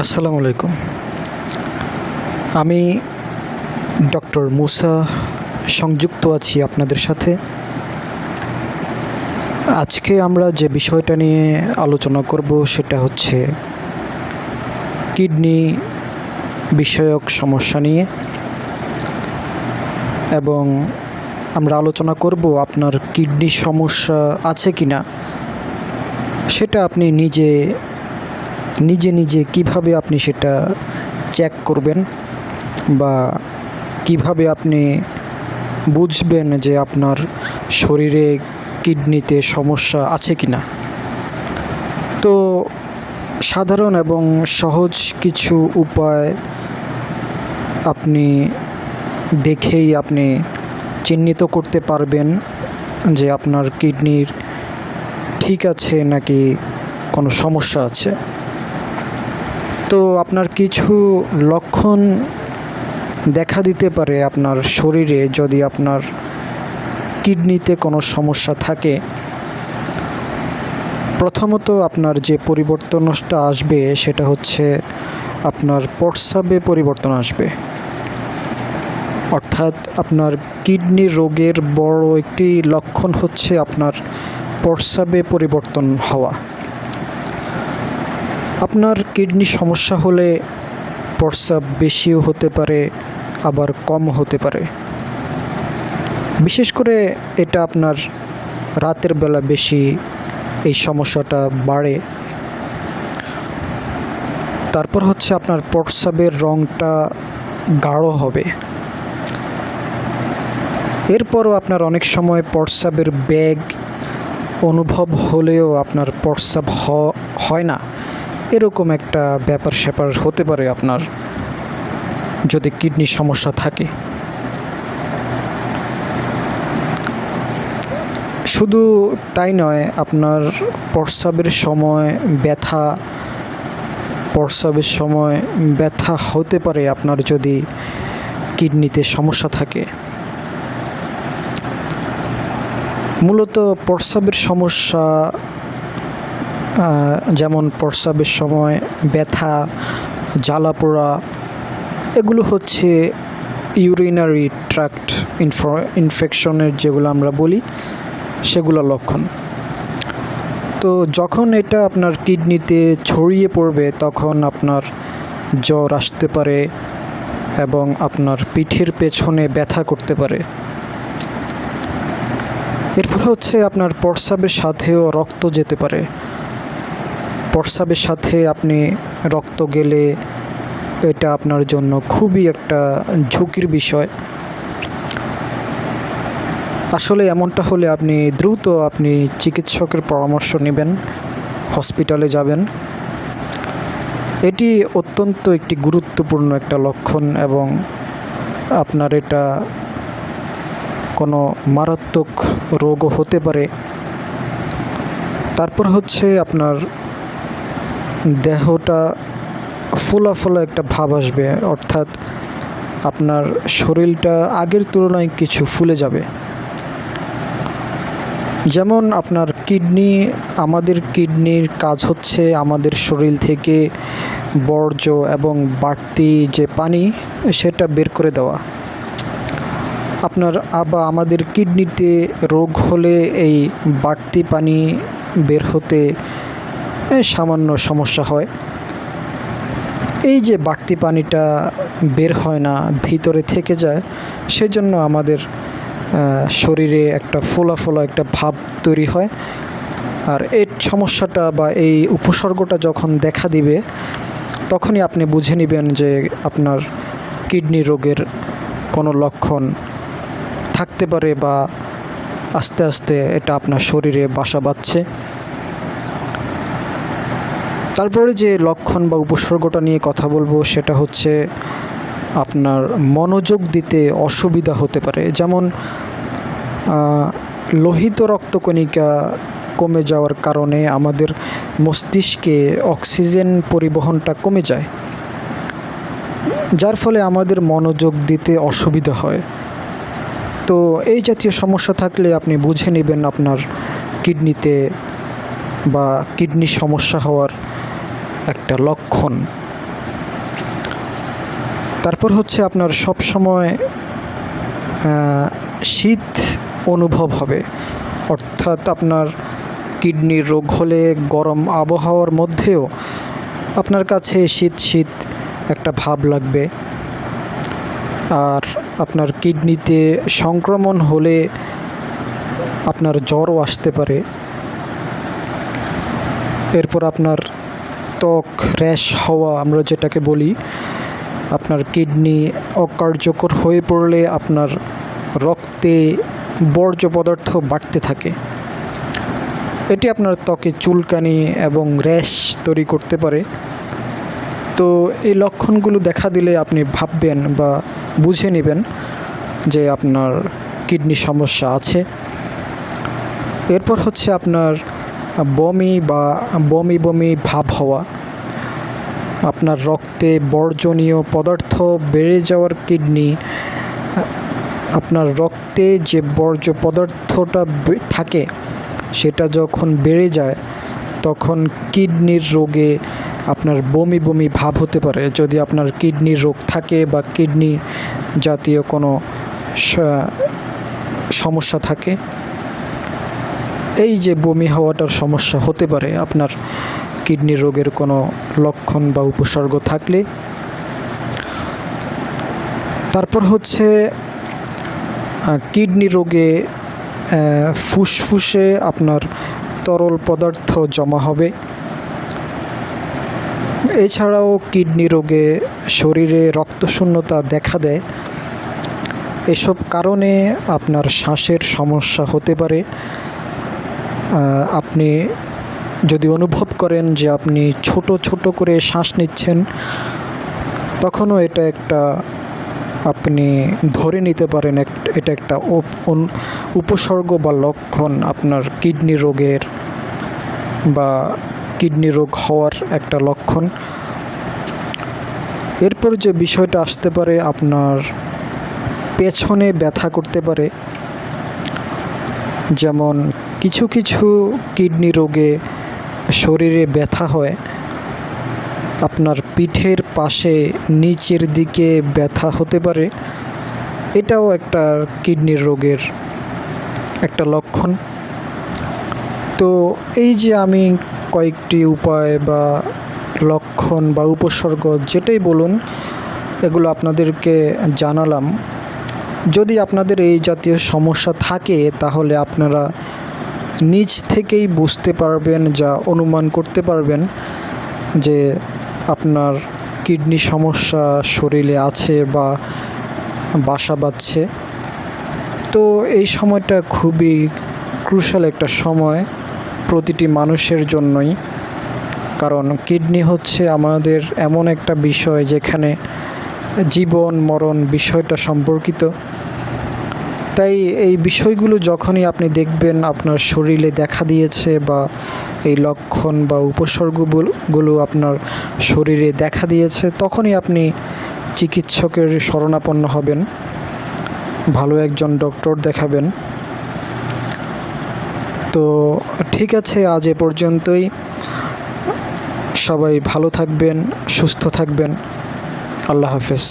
আসসালামু আলাইকুম। আমি ডক্টর মুসা সংযুক্ত আছি আপনাদের সাথে। আজকে আমরা যে বিষয়টা নিয়ে আলোচনা করব সেটা হচ্ছে কিডনি বিষয়ক সমস্যা নিয়ে। এবং আমরা আলোচনা করব আপনার কিডনি সমস্যা আছে কি না সেটা আপনি নিজে নিজে নিজে কীভাবে আপনি সেটা চেক করবেন বা কীভাবে আপনি বুঝবেন যে আপনার শরীরে কিডনিতে সমস্যা আছে কি না তো সাধারণ এবং সহজ কিছু উপায় আপনি দেখেই আপনি চিহ্নিত করতে পারবেন যে আপনার কিডনির ঠিক আছে নাকি কোনো সমস্যা আছে। তো আপনার কিছু লক্ষণ দেখা দিতে পারে আপনার শরীরে যদি আপনার কিডনিতে কোনো সমস্যা থাকে। প্রথমত আপনার যে পরিবর্তনটা আসবে সেটা হচ্ছে আপনার প্রস্রাবে পরিবর্তন আসবে। অর্থাৎ আপনার কিডনি রোগের বড় একটি লক্ষণ হচ্ছে আপনার প্রস্রাবে পরিবর্তন হওয়া। আপনার কিডনি সমস্যা হলে প্রস্রাব বেশিও হতে পারে, আবার কম হতে পারে। বিশেষ করে এটা আপনার রাতের বেলা বেশি এই সমস্যাটা বাড়ে। তারপর হচ্ছে আপনার প্রস্রাবের রঙটা গাঢ় হবে। এরপরও আপনার অনেক সময় প্রস্রাবের ব্যাগ অনুভব হলেও আপনার প্রস্রাব হয় না। এরকম একটা ব্যাপার স্যাপার হতে পারে আপনার যদি কিডনি সমস্যা থাকে? শুধু তাই নয়, আপনার প্রস্রাবের সময় ব্যথা, প্রস্রাবের সময় ব্যথা হতে পারে আপনার যদি কিডনিতে সমস্যা থাকে। মূলত প্রস্রাবের সমস্যা যেমন প্রস্রাবের সময় ব্যথা জ্বালা পোড়া এগুলো হচ্ছে ইউরিনারি ট্র্যাক্ট ইনফেকশনের যেগুলো আমরা বলি, সেগুলো লক্ষণ। তো যখন এটা আপনার কিডনিতে ছড়িয়ে পড়বে, তখন আপনার জ্বর আসতে পারে এবং আপনার পিঠের পেছনে ব্যথা করতে পারে। এরপর হচ্ছে আপনার প্রস্রাবের সাথেও রক্ত যেতে পারে। প্রস্রাবের সাথে আপনি রক্ত গেলে এটা আপনার জন্য খুবই একটা ঝুঁকির বিষয়। আসলে এমনটা হলে আপনি দ্রুত আপনি চিকিৎসকের পরামর্শ নেবেন, হসপিটালে যাবেন। এটি অত্যন্ত একটি গুরুত্বপূর্ণ একটা লক্ষণ এবং আপনার এটা কোনো মারাত্মক রোগও হতে পারে। তারপর হচ্ছে আপনার দেহটা ফোলা ফোলা একটা ভাব আসবে, অর্থাৎ আপনার শরীরটা আগের তুলনায় কিছু ফুলে যাবে। যেমন আপনার কিডনি, আমাদের কিডনির কাজ হচ্ছে আমাদের শরীর থেকে বর্জ্য এবং বাড়তি যে পানি, সেটা বের করে দেওয়া। আপনার আবার আমাদের কিডনিতে রোগ হলে এই বাড়তি পানি বের হতে সামান্য সমস্যা হয়। এই যে বাড়তি পানিটা বের হয় না, ভিতরে থেকে যায়, সেজন্য আমাদের শরীরে একটা ফোলা ফোলা একটা ভাব তৈরি হয়। আর এই সমস্যাটা বা এই উপসর্গটা যখন দেখা দিবে, তখনই আপনি বুঝে নেবেন যে আপনার কিডনি রোগের কোনো লক্ষণ থাকতে পারে বা আস্তে আস্তে এটা আপনার শরীরে বাসা বাঁধছে। তারপরে যে লক্ষণ বা উপসর্গটা নিয়ে কথা বলব, সেটা হচ্ছে আপনার মনোযোগ দিতে অসুবিধা হতে পারে। যেমন লোহিত রক্তকণিকা কমে যাওয়ার কারণে আমাদের মস্তিষ্কে অক্সিজেন পরিবহনটা কমে যায়, যার ফলে আমাদের মনোযোগ দিতে অসুবিধা হয়। তো এই জাতীয় সমস্যা থাকলে আপনি বুঝে নেবেন আপনার কিডনিতে বা কিডনি সমস্যা হওয়ার একটা লক্ষণ। তারপর হচ্ছে আপনার সব সময় শীত অনুভব হবে। অর্থাৎ আপনার কিডনির রোগ হলে গরম আবহাওয়ার মধ্যেও আপনার কাছে শীত শীত একটা ভাব লাগবে। আর আপনার কিডনিতে সংক্রমণ হলে আপনার জ্বরও আসতে পারে। এরপর আপনার ত্বক র্যাশ হওয়া আমরা যেটাকে বলি, আপনার কিডনি অকার্যকর হয়ে পড়লে আপনার রক্তে বর্জ্য পদার্থ বাড়তে থাকে। এটি আপনার ত্বকে চুলকানি এবং র্যাশ তৈরি করতে পারে। তো এই লক্ষণগুলো দেখা দিলে আপনি ভাববেন বা বুঝে নেবেন যে আপনার কিডনি সমস্যা আছে। এরপর হচ্ছে আপনার বমি বা বমি বমি ভাব হওয়া, আপনার রক্তে বর্জনীয় পদার্থ বেড়ে যাওয়ার কিডনি, আপনার রক্তে যে বর্জ্য পদার্থটা থাকে সেটা যখন বেড়ে যায়, তখন কিডনির রোগে আপনার বমি বমি ভাব হতে পারে। যদি আপনার কিডনির রোগ থাকে বা কিডনি জাতীয় কোনো সমস্যা থাকে এই যে বমি হওয়াটার সমস্যা হতে পারে, আপনার কিডনি রোগের কোনো লক্ষণ বা উপসর্গ থাকলে। তারপর হচ্ছে কিডনি রোগে ফুসফুসে আপনার তরল পদার্থ জমা হবে। এছাড়াও কিডনি রোগে শরীরে রক্তশূন্যতা দেখা দেয়। এসব কারণে আপনার শ্বাসের সমস্যা হতে পারে। আপনি যদি অনুভব করেন যে আপনি ছোট ছোট করে শ্বাস নিচ্ছেন, তখনও এটা একটা আপনি ধরে নিতে পারেন এটা একটা উপসর্গ বা লক্ষণ আপনার কিডনি রোগের বা কিডনি রোগ হওয়ার একটা লক্ষণ। এরপর যে বিষয়টা আসতে পারে, আপনার পেছনে ব্যথা করতে পারে, যেমন কিছু কিছু কিডনি রোগে শরীরে ব্যথা হয়। আপনার পিঠের পাশে নিচের দিকে ব্যথা হতে পারে। এটাও একটা কিডনির রোগের একটা লক্ষণ। তো এই যে আমি কয়েকটি উপায় বা লক্ষণ বা উপসর্গ যেটাই বলুন, এগুলো আপনাদেরকে জানালাম। যদি আপনাদের এই জাতীয় সমস্যা থাকে, তাহলে আপনারা নিজ থেকেই বুঝতে পারবেন যা অনুমান করতে পারবেন যে আপনার কিডনি সমস্যা শরীরে আছে বা বাসা বাঁধছে। তো এই সময়টা খুবই ক্রুশাল একটা সময় প্রতিটি মানুষের জন্যই। কারণ কিডনি হচ্ছে আমাদের এমন একটা বিষয় যেখানে জীবন, মরণ বিষয়টা সম্পর্কিত। তাই এই বিষয়গুলো যখনই আপনি দেখবেন আপনার শরীরে দেখা দিয়েছে বা এই লক্ষণ বা উপসর্গগুলো আপনার শরীরে দেখা দিয়েছে, তখনই আপনি চিকিৎসকের শরণাপন্ন হবেন। ভালো একজন ডক্টর দেখাবেন। তো ঠিক আছে, আজ এ পর্যন্তই। সবাই ভালো থাকবেন, সুস্থ থাকবেন। আল্লাহ হাফেজ।